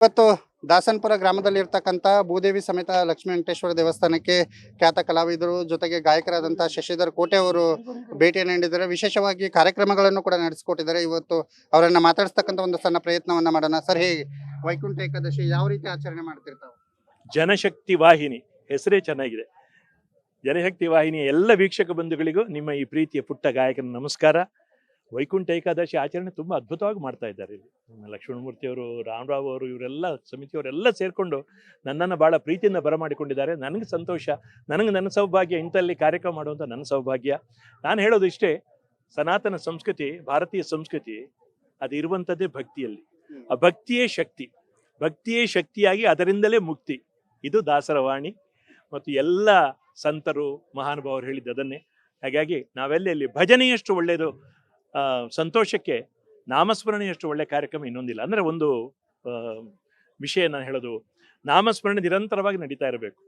ಇವತ್ತು ದಾಸನ್ಪುರ ಗ್ರಾಮದಲ್ಲಿ ಇರ್ತಕ್ಕಂಥ ಭೂದೇವಿ ಸಮೇತ ಲಕ್ಷ್ಮೀ ವೆಂಕಟೇಶ್ವರ ದೇವಸ್ಥಾನಕ್ಕೆ ಖ್ಯಾತ ಕಲಾವಿದರು ಜೊತೆಗೆ ಗಾಯಕರಾದಂಥ ಶಶಿಧರ್ ಕೋಟೆ ಅವರು ಭೇಟಿಯನ್ನು ನೀಡಿದ್ದಾರೆ. ವಿಶೇಷವಾಗಿ ಕಾರ್ಯಕ್ರಮಗಳನ್ನು ಕೂಡ ನಡೆಸಿಕೊಟ್ಟಿದ್ದಾರೆ. ಇವತ್ತು ಅವರನ್ನು ಮಾತಾಡಿಸ್ತಕ್ಕಂಥ ಒಂದು ಸಣ್ಣ ಪ್ರಯತ್ನವನ್ನ ಮಾಡೋಣ. ಸರ್, ಹೇಗೆ ವೈಕುಂಠ ಏಕಾದಶಿ ಯಾವ ರೀತಿ ಆಚರಣೆ ಮಾಡ್ತಿರ್ತಾವೆ? ಜನಶಕ್ತಿ ವಾಹಿನಿ ಹೆಸರೇ ಚೆನ್ನಾಗಿದೆ. ಜನಶಕ್ತಿ ವಾಹಿನಿಯ ಎಲ್ಲ ವೀಕ್ಷಕ ಬಂಧುಗಳಿಗೂ ನಿಮ್ಮ ಈ ಪ್ರೀತಿಯ ಪುಟ್ಟ ಗಾಯಕನ ನಮಸ್ಕಾರ. ವೈಕುಂಠ ಏಕಾದಶಿ ಆಚರಣೆ ತುಂಬ ಅದ್ಭುತವಾಗಿ ಮಾಡ್ತಾ ಇದ್ದಾರೆ. ಇಲ್ಲಿ ಲಕ್ಷ್ಮಣಮೂರ್ತಿಯವರು ರಾಮರಾವ್ ಅವರು, ಇವರೆಲ್ಲ ಸಮಿತಿಯವರೆಲ್ಲ ಸೇರಿಕೊಂಡು ನನ್ನನ್ನು ಭಾಳ ಪ್ರೀತಿಯಿಂದ ಬರಮಾಡಿಕೊಂಡಿದ್ದಾರೆ. ನನಗೆ ಸಂತೋಷ. ನನಗೆ ನನ್ನ ಸೌಭಾಗ್ಯ, ಇಂಥಲ್ಲಿ ಕಾರ್ಯಕ್ರಮ ಮಾಡುವಂಥ ನನ್ನ ಸೌಭಾಗ್ಯ. ನಾನು ಹೇಳೋದು ಇಷ್ಟೇ, ಸನಾತನ ಸಂಸ್ಕೃತಿ, ಭಾರತೀಯ ಸಂಸ್ಕೃತಿ, ಅದು ಇರುವಂಥದ್ದೇ ಭಕ್ತಿಯಲ್ಲಿ. ಆ ಭಕ್ತಿಯೇ ಶಕ್ತಿ. ಭಕ್ತಿಯೇ ಶಕ್ತಿಯಾಗಿ ಅದರಿಂದಲೇ ಮುಕ್ತಿ. ಇದು ದಾಸರ ವಾಣಿ ಮತ್ತು ಎಲ್ಲ ಸಂತರು, ಮಹಾನುಭಾವರು ಹೇಳಿದ್ದು ಅದನ್ನೇ ಹಾಗಾಗಿ ನಾವೆಲ್ಲ ಇಲ್ಲಿ ಭಜನೆಯಷ್ಟು ಒಳ್ಳೆಯದು. ಸಂತೋಷಕ್ಕೆ ನಾಮಸ್ಮರಣೆಯಷ್ಟು ಒಳ್ಳೆ ಕಾರ್ಯಕ್ರಮ ಇನ್ನೊಂದಿಲ್ಲ. ಅಂದರೆ ಒಂದು ವಿಷಯ ನಾನು ಹೇಳೋದು ನಾಮಸ್ಮರಣೆ ನಿರಂತರವಾಗಿ ನಡೀತಾ ಇರಬೇಕು.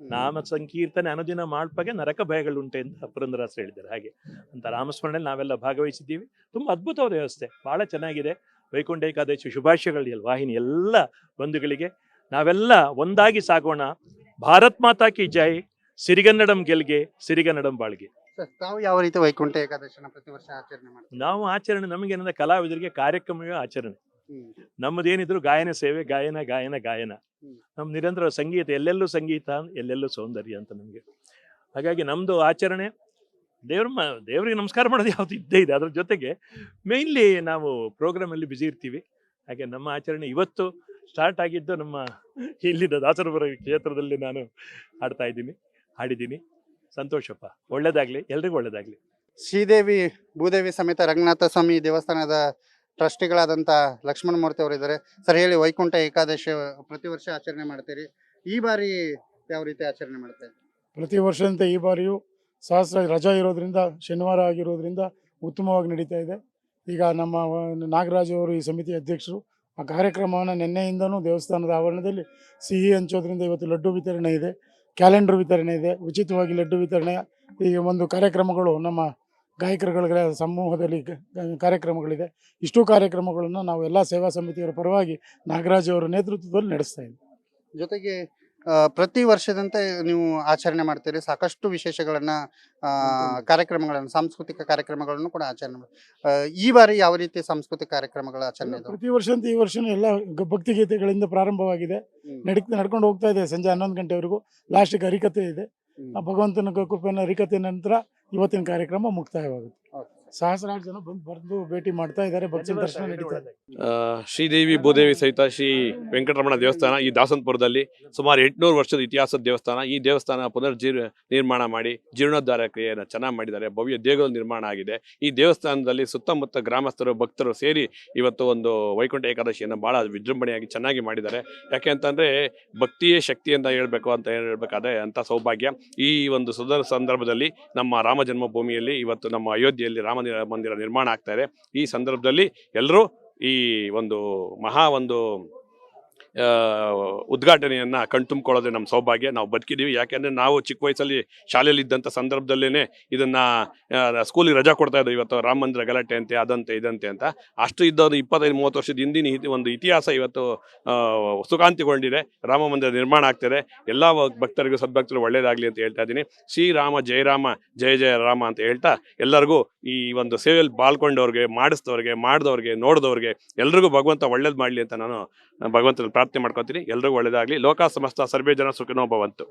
ನಾಮ ಸಂಕೀರ್ತನೆ ಅನುದಿನ ಮಾಡ್ಪಾಗೆ ನರಕ ಭಯಗಳುಂಟೆ ಅಂತ ಪುರಂದರಾಸ್ ಹೇಳಿದ್ದಾರೆ. ಹಾಗೆ ಅಂತ ನಾಮಸ್ಮರಣೆಯಲ್ಲಿ ನಾವೆಲ್ಲ ಭಾಗವಹಿಸಿದ್ದೀವಿ. ತುಂಬ ಅದ್ಭುತವಾದ ವ್ಯವಸ್ಥೆ. ಭಾಳ ಚೆನ್ನಾಗಿದೆ. ವೈಕುಂಠ ಏಕಾದಶಿ ಶುಭಾಶಯಗಳು ಇಲ್ಲ ವಾಹಿನಿ ಎಲ್ಲ ಬಂಧುಗಳಿಗೆ. ನಾವೆಲ್ಲ ಒಂದಾಗಿ ಸಾಗೋಣ. ಭಾರತ್ ಮಾತಾ ಕಿ ಜೈ. ಸಿರಿಗನ್ನಡಂ ಗೆಲ್ಗೆ ಸಿರಿಗನ್ನಡಂ ಬಾಳ್ಗೆ. ಸರ್, ತಾವು ಯಾವ ರೀತಿ ವೈಕುಂಠ ಏಕಾದಶಿನ ಪ್ರತಿ ವರ್ಷ ಆಚರಣೆ ಮಾಡ್ತೀವಿ ನಾವು ಆಚರಣೆ ನಮಗೇನಂದ್ರೆ ಕಲಾವಿದರಿಗೆ ಕಾರ್ಯಕ್ರಮವೇ ಆಚರಣೆ. ನಮ್ಮದೇನಿದ್ರು ಗಾಯನ ಸೇವೆ ಗಾಯನ ಗಾಯನ ಗಾಯನ. ನಮ್ಮ ನಿರಂತರ ಸಂಗೀತ ಎಲ್ಲೆಲ್ಲೂ ಸಂಗೀತ ಎಲ್ಲೆಲ್ಲೂ ಸೌಂದರ್ಯ ಅಂತ ನಮಗೆ. ಹಾಗಾಗಿ ನಮ್ಮದು ಆಚರಣೆ ದೇವ್ರ ಮ ದೇವರಿಗೆ ನಮಸ್ಕಾರ ಮಾಡೋದು ಯಾವುದು ಇದ್ದೇ ಇದೆ. ಅದ್ರ ಜೊತೆಗೆ ಮೇನ್ಲಿ ನಾವು ಪ್ರೋಗ್ರಾಮಲ್ಲಿ ಬ್ಯುಸಿ ಇರ್ತೀವಿ. ಹಾಗೆ ನಮ್ಮ ಆಚರಣೆ ಇವತ್ತು ಸ್ಟಾರ್ಟ್ ಆಗಿದ್ದು ನಮ್ಮ ಇಲ್ಲಿನ ದಾಸರಪುರ ಕ್ಷೇತ್ರದಲ್ಲಿ ನಾನು ಹಾಡ್ತಾ ಇದ್ದೀನಿ ಹಾಡಿದ್ದೀನಿ. ಸಂತೋಷಪ್ಪ. ಒಳ್ಳೇದಾಗ್ಲಿ ಎಲ್ರಿಗೂ ಒಳ್ಳೇದಾಗ್ಲಿ. ಶ್ರೀದೇವಿ ಭೂದೇವಿ ಸಮೇತ ರಂಗನಾಥ ಸ್ವಾಮಿ ದೇವಸ್ಥಾನದ ಟ್ರಸ್ಟಿಗಳಾದಂಥ ಲಕ್ಷ್ಮಣ ಮೂರ್ತಿ ಅವರು ಇದ್ದಾರೆ ಸರ್ ಹೇಳಿ ವೈಕುಂಠ ಏಕಾದಶಿ ಪ್ರತಿ ವರ್ಷ ಆಚರಣೆ ಮಾಡ್ತೀರಿ. ಈ ಬಾರಿ ಯಾವ ರೀತಿ ಆಚರಣೆ ಮಾಡ್ತಾ ಪ್ರತಿ ವರ್ಷದಂತೆ ಈ ಬಾರಿಯೂ ಸಹಸ್ರ ರಜಾ ಇರೋದ್ರಿಂದ ಶನಿವಾರ ಆಗಿರೋದ್ರಿಂದ ಉತ್ತಮವಾಗಿ ನಡೀತಾ ಇದೆ. ಈಗ ನಮ್ಮ ನಾಗರಾಜ್ ಅವರು ಈ ಸಮಿತಿ ಅಧ್ಯಕ್ಷರು ಆ ಕಾರ್ಯಕ್ರಮವನ್ನು ನಿನ್ನೆಯಿಂದನೂ ದೇವಸ್ಥಾನದ ಆವರಣದಲ್ಲಿ ಸಿಹಿ ಹಂಚೋದ್ರಿಂದ ಇವತ್ತು ಲಡ್ಡು ವಿತರಣೆ ಇದೆ. ಕ್ಯಾಲೆಂಡರ್ ವಿತರಣೆ ಇದೆ, ಉಚಿತವಾಗಿ ಲಡ್ಡು ವಿತರಣೆ ಈ ಒಂದು ಕಾರ್ಯಕ್ರಮಗಳು ನಮ್ಮ ಗಾಯಕರುಗಳ ಸಮೂಹದಲ್ಲಿ ಕಾರ್ಯಕ್ರಮಗಳಿದೆ. ಇಷ್ಟು ಕಾರ್ಯಕ್ರಮಗಳನ್ನು ನಾವು ಎಲ್ಲ ಸೇವಾ ಸಮಿತಿಯವರ ಪರವಾಗಿ ನಾಗರಾಜ್ ಅವರ ನೇತೃತ್ವದಲ್ಲಿ ನಡೆಸ್ತಾ ಇದ್ದೀವಿ ಜೊತೆಗೆ ಪ್ರತಿ ವರ್ಷದಂತೆ ನೀವು ಆಚರಣೆ ಮಾಡ್ತೀರಿ. ಸಾಕಷ್ಟು ವಿಶೇಷಗಳನ್ನ ಕಾರ್ಯಕ್ರಮಗಳನ್ನು ಸಾಂಸ್ಕೃತಿಕ ಕಾರ್ಯಕ್ರಮಗಳನ್ನು ಕೂಡ ಆಚರಣೆ ಮಾಡ್- ಈ ಬಾರಿ ಯಾವ ರೀತಿ ಸಾಂಸ್ಕೃತಿಕ ಕಾರ್ಯಕ್ರಮಗಳ ಆಚರಣೆ? ಪ್ರತಿ ವರ್ಷದಂತೆ ಈ ವರ್ಷ ಎಲ್ಲ ಭಕ್ತಿಗೀತೆಗಳಿಂದ ಭಕ್ತಿ ಗೀತೆಗಳಿಂದ ಪ್ರಾರಂಭವಾಗಿದೆ. ನಡಕ್ ನಡಿ ನಡ್ಕೊಂಡು ಹೋಗ್ತಾ ಇದೆ ಸಂಜೆ ಹನ್ನೊಂದು ಗಂಟೆವರೆಗೂ. ಲಾಸ್ಟಿಗೆ ಹರಿಕತೆ ಇದೆ. ಆ ಭಗವಂತನ ಕೃಪೆಯ ಹರಿಕತೆ ನಂತರ ಇವತ್ತಿನ ಕಾರ್ಯಕ್ರಮ ಮುಕ್ತಾಯವಾಗುತ್ತೆ. ಸಹಸ್ರಾರು ಜನ ಬಂದು ಬರೆದು ಭೇಟಿ ಮಾಡ್ತಾ ಇದ್ದಾರೆ. ಭಕ್ತಿ ದರ್ಶನ ನಡೀತಾ ಇದೆ. ಶ್ರೀದೇವಿ ಭೂದೇವಿ ಸಹಿತ ಶ್ರೀ ವೆಂಕಟರಮಣ ದೇವಸ್ಥಾನ ಈ ದಾಸನಪುರದಲ್ಲಿ ಸುಮಾರು ಎಂಟುನೂರು ವರ್ಷದ ಇತಿಹಾಸದ ದೇವಸ್ಥಾನ. ಈ ದೇವಸ್ಥಾನ ಪುನರ್ಜೀರ್ ನಿರ್ಮಾಣ ಮಾಡಿ ಜೀರ್ಣೋದ್ಧಾರ ಕ್ರಿಯೆಯನ್ನು ಚೆನ್ನಾಗಿ ಮಾಡಿದ್ದಾರೆ. ಭವ್ಯ ದೇಗುಲ ನಿರ್ಮಾಣ ಆಗಿದೆ. ಈ ದೇವಸ್ಥಾನದಲ್ಲಿ ಸುತ್ತಮುತ್ತ ಗ್ರಾಮಸ್ಥರು ಭಕ್ತರು ಸೇರಿ ಇವತ್ತು ಒಂದು ವೈಕುಂಠ ಏಕಾದಶಿಯನ್ನು ಬಹಳ ವಿಜೃಂಭಣೆಯಾಗಿ ಚೆನ್ನಾಗಿ ಮಾಡಿದ್ದಾರೆ. ಯಾಕೆ ಅಂತಂದ್ರೆ ಭಕ್ತಿಯೇ ಶಕ್ತಿ ಅಂತ ಹೇಳ್ಬೇಕು ಅಂತ ಹೇಳ್ಬೇಕಾದ್ರೆ ಅಂತ ಸೌಭಾಗ್ಯ. ಈ ಒಂದು ಸುಂದರ ಸಂದರ್ಭದಲ್ಲಿ ನಮ್ಮ ರಾಮ ಜನ್ಮಭೂಮಿಯಲ್ಲಿ ಇವತ್ತು ನಮ್ಮ ಅಯೋಧ್ಯೆಯಲ್ಲಿ ರಾಮ ನಿ- ಮಂದಿರ ನಿರ್ಮಾಣ ಆಗ್ತಾ ಇದೆ. ಈ ಸಂದರ್ಭದಲ್ಲಿ ಎಲ್ಲರೂ ಈ ಒಂದು ಮಹಾ ಒಂದು ಉದ್ಘಾಟನೆಯನ್ನ ಕಣ್ತುಂಬ್ಕೊಳ್ಳೋದೇ ನಮ್ಮ ಸೌಭಾಗ್ಯ. ನಾವು ಬದುಕಿದ್ದೀವಿ ಯಾಕೆಂದರೆ ನಾವು ಚಿಕ್ಕ ವಯಸ್ಸಲ್ಲಿ ಶಾಲೆಯಲ್ಲಿ ಇದ್ದಂಥ ಸಂದರ್ಭದಲ್ಲೇ ಇದನ್ನು ಸ್ಕೂಲಿಗೆ ರಜಾ ಕೊಡ್ತಾ ಇದ್ದೀವಿ ಇವತ್ತು ರಾಮ ಮಂದಿರ ಗಲಾಟೆ ಅಂತೆ, ಅದಂತೆ, ಇದಂತೆ ಅಂತ. ಅಷ್ಟು ಇದ್ದವರು ಇಪ್ಪತ್ತೈದು, ಮೂವತ್ತು ವರ್ಷದ ಹಿಂದಿನ ಒಂದು ಇತಿಹಾಸ ಇವತ್ತು ಸುಖಾಂತಿಗೊಂಡಿದೆ. ರಾಮ ಮಂದಿರ ನಿರ್ಮಾಣ ಆಗ್ತಿದೆ. ಎಲ್ಲ ಭಕ್ತರಿಗೂ ಸದ್ಭಕ್ತರು ಒಳ್ಳೆಯದಾಗಲಿ ಅಂತ ಹೇಳ್ತಾ ಇದ್ದೀನಿ. ಶ್ರೀರಾಮ ಜಯರಾಮ ಜಯ ಜಯ ರಾಮ ಅಂತ ಹೇಳ್ತಾ ಎಲ್ಲರಿಗೂ ಈ ಒಂದು ಸೇವೆಯಲ್ಲಿ ಪಾಲ್ಗೊಂಡವ್ರಿಗೆ ಮಾಡಿಸಿದವ್ರಿಗೆ ಮಾಡಿದವ್ರಿಗೆ, ನೋಡಿದವ್ರಿಗೆ ಎಲ್ರಿಗೂ ಭಗವಂತ ಒಳ್ಳೇದು ಮಾಡಲಿ ಅಂತ ನಾನು ಭಗವಂತನ ಪ್ರಾರ್ಥನೆ ಮಾಡ್ಕೊತೀನಿ ಎಲ್ರಿಗೂ ಒಳ್ಳೇದಾಗಲಿ. ಲೋಕ ಸಮಸ್ತ ಸರ್ವೇ ಜನ ಸುಖನೋ ಭವಂತು